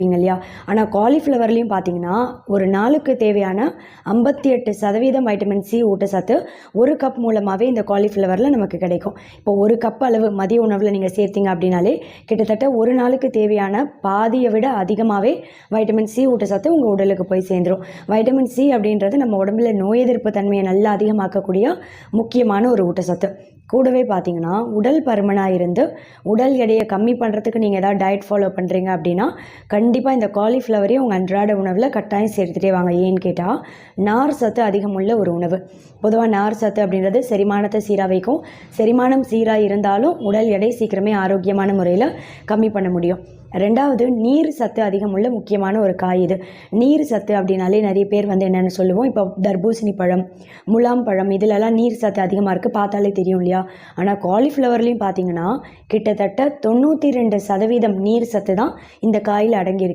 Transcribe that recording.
இருப்பீங்க இல்லையா? ஆனால் காலிஃப்ளவர்லேயும் பார்த்தீங்கன்னா ஒரு நாளுக்கு தேவையான ஐம்பத்தி எட்டு சதவீதம் வைட்டமின் சி ஊட்டச்சத்து ஒரு கப் மூலமாகவே இந்த காலிஃப்ளவரில் நமக்கு கிடைக்கும். இப்போ ஒரு கப் அளவு மதிய உணவில் நீங்கள் சேர்த்தீங்க அப்படின்னாலே கிட்டத்தட்ட ஒரு நாளுக்கு தேவையான பாதியை விட அதிகமாகவே வைட்டமின் சி ஊட்டச்சத்து உங்கள் உடலுக்கு போய் சேர்ந்துடும் வைட்டமின் சி அப்படின்றது நம்ம உடம்புல நோய் எதிர்ப்பு தன்மையை நல்லா அதிகமாக்கக்கூடிய முக்கியமான ஒரு ஊட்டச்சத்து. கூடவே பார்த்தீங்கன்னா உடல் பருமனாக இருந்து உடல் எடையை கம்மி பண்ணுறதுக்கு நீங்கள் ஏதாவது டயட் ஃபாலோ பண்ணுறீங்க அப்படின்னா கண்டிப்பாக இந்த காலிஃப்ளவரையும் உங்கள் அன்றாட உணவில் கட்டாயம் சேர்த்துட்டே வாங்க. ஏன்னு கேட்டால் நார் சத்து அதிகமுள்ள ஒரு உணவு. பொதுவாக நார் சத்து அப்படின்றது செரிமானத்தை சீராக வைக்கும். செரிமானம் சீராக இருந்தாலும் உடல் எடை சீக்கிரமே ஆரோக்கியமான முறையில் கம்மி பண்ண முடியும். ரெண்டாவது நீர் சத்து அதிகமுள்ள முக்கியமான ஒரு காய் இது. நீர் சத்து அப்படின்னாலே நிறைய பேர் வந்து என்னென்னு சொல்லுவோம். இப்போ தர்பூசணி பழம் முலாம் பழம் இதிலெல்லாம் நீர் சத்து அதிகமாக இருக்குது பார்த்தாலே தெரியும் இல்லையா? ஆனால் காலிஃப்ளவர்லேயும் பார்த்தீங்கன்னா கிட்டத்தட்ட தொண்ணூற்றி ரெண்டு சதவீதம் நீர் சத்து தான் இந்த காயில் அடங்கியிருக்கு.